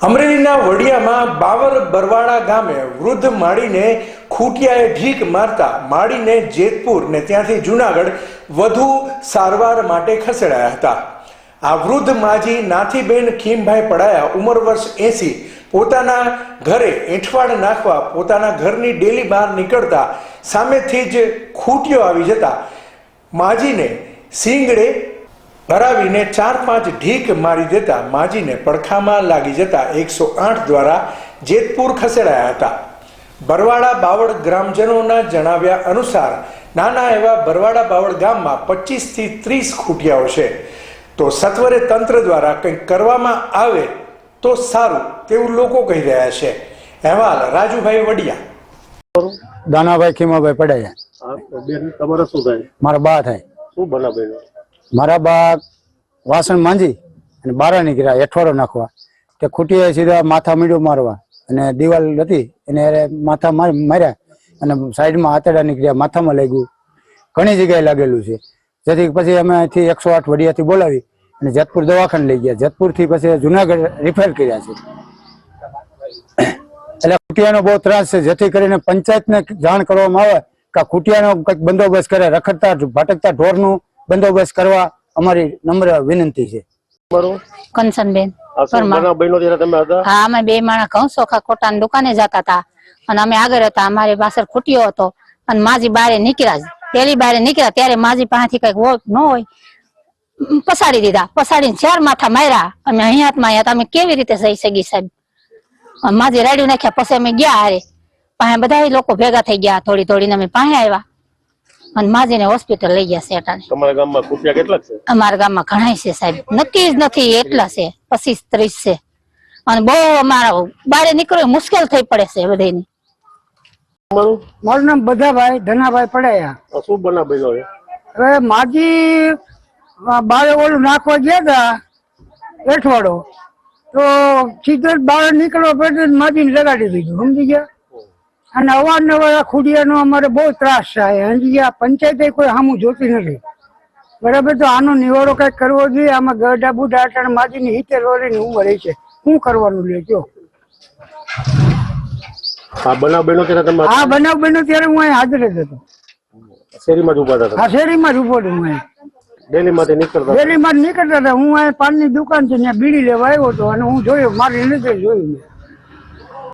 અમરેલીના વડિયામાં બાવર બરવાડા ગામે વૃદ્ધ માળીને ખૂટિયાએ ઢીક મારતા માળીને જેતપુર ને ત્યાંથી જુનાગઢ વધુ સારવાર માટે ખસેડાયા હતા. આ વૃદ્ધ માજી નાથીબેન ખીમભાઈ પડાયા ઉંમર વર્ષ એસી. પોતાના ઘરે એંઠવાડ નાખવા પોતાના ઘરની ડેલી બહાર નીકળતા સામેથી જ ખૂટિયો આવી જતા માજીને સિંગડે ભરાવીને ચાર પાંચ ઢીક મારી દેતા માજીને પડખામાં લાગી જતા એકસો આઠ દ્વારા જેતપુર ખસેડાયા હતા. બરવાડા બાવળ ગ્રામજનોના જણાવ્યા અનુસાર નાના એવા બરવાડા બાવળ ગામમાં પચીસથી ત્રીસ ખૂટિયાઓ છે. તો સત્વરે તંત્ર દ્વારા કંઈક કરવામાં આવે તો સારું તેવું લોકો કહી રહ્યા છે. અહેવાલ રાજુભાઈ વડિયા. દાનાભાઈ ખીમાભાઈ પડાયા. તમારા શું થાય? મારા બા થાય. શું બના બન્યો મારા બા વાસણ માંજી અને બારા નીકળ્યા, એઠવાડો નાખવા. તે ખૂટીએ સીધા માથા મીડું મારવા. અને દિવાલ હતી, એને માથા માર- માર્યા. અને સાઈડમાં આતરડા નીકળ્યા, માથામાં લાગ્યું. ઘણી જગ્યાએ લાગેલું છે. જેથી પછી અમે અહીંથી એકસો આઠ વડિયાથી બોલાવી અને જેતપુર દવાખાને લઈ ગયા. જેતપુરથી પછી જુનાગઢ રિફેર કર્યા છે. એટલે ખૂટિયાનો બહુ ત્રાસ છે. જેથી કરીને પંચાયતને જાણ કરવામાં આવે કે ખૂટિયાનો કંઈક બંદોબસ્ત કરે, રખડતા, ભટકતા ઢોરનું બંદોબસ્ત કરવા અમારી નમ્ર વિનંતી છે. કંચનબેન હા અમે બે માણસ ઘઉં ચોખા ખોટાની દુકાને જતા હતા. અને અમે આગળ હતા અમારી પાછળ ખૂટ્યો હતો. અને માજી બારે નીકળ્યા પેલી બારે નીકળ્યા ત્યારે માજી પાસેથી કંઈક હોય ન હોય પસાડી દીધા. પસાડીને ચાર માથા માર્યા. અમે અહીંયા આવ્યા અમે કેવી રીતે જઈ શકીએ સાહેબ? અને માજી રાડ્યું નાખ્યા. પછી અમે ગયા હારે. પાસે બધા લોકો ભેગા થઈ ગયા. થોડી થોડીને અમે પાસે આવ્યા. અને માજીને હોસ્પિટલ લઈ ગયા શેટાને તમારા ગામમાં કુટિયા કેટલા છે? અમારા ગામમાં ઘણા છે સાહેબ. નક્કી જ નથી એટલા છે પચીસ ત્રીસ છે. અને બહુ અમારા બારે નીકળવું મુશ્કેલ થઈ પડે છે બધાની મારું નામ બધાભાઈ ધનાભાઈ પડાયા. શું બનાવ બન્યો હવે માજી બારે ઓલું નાખવા ગયા હતા એઠવાડો. તો સીધો જ બહાર નીકળવા પડે માજીને લગાડી દીધું. સમજી ગયા? અને અવારનવાર આ ખુડિયાનો અમારે બહુ ત્રાસ થાય સમજી ગયા પંચાયતે કોઈ સામું જોતી નથી. બરાબર તો આનો નિવારો કંઈક કરવો જોઈએ. આમાં ગઢા બુઢા અટાણ માજીની હિતેર વર્ષની ઉંમર છે. શું કરવાનું લે જો? આ બનાવ બન્યો ત્યારે તમે આ બનાવ બન્યો ત્યારે હું અહીં હાજર જ હતો. શેરીમાં જ ઊભા હતા હા શેરીમાં જ ઊભો હતો હું અહીં. નીકળતા હતા. હું અહીં પાનની દુકાન છે ત્યાં બીડી લેવા આવ્યો હતો અને હું જોયું મારી નજરે જોયું મેં.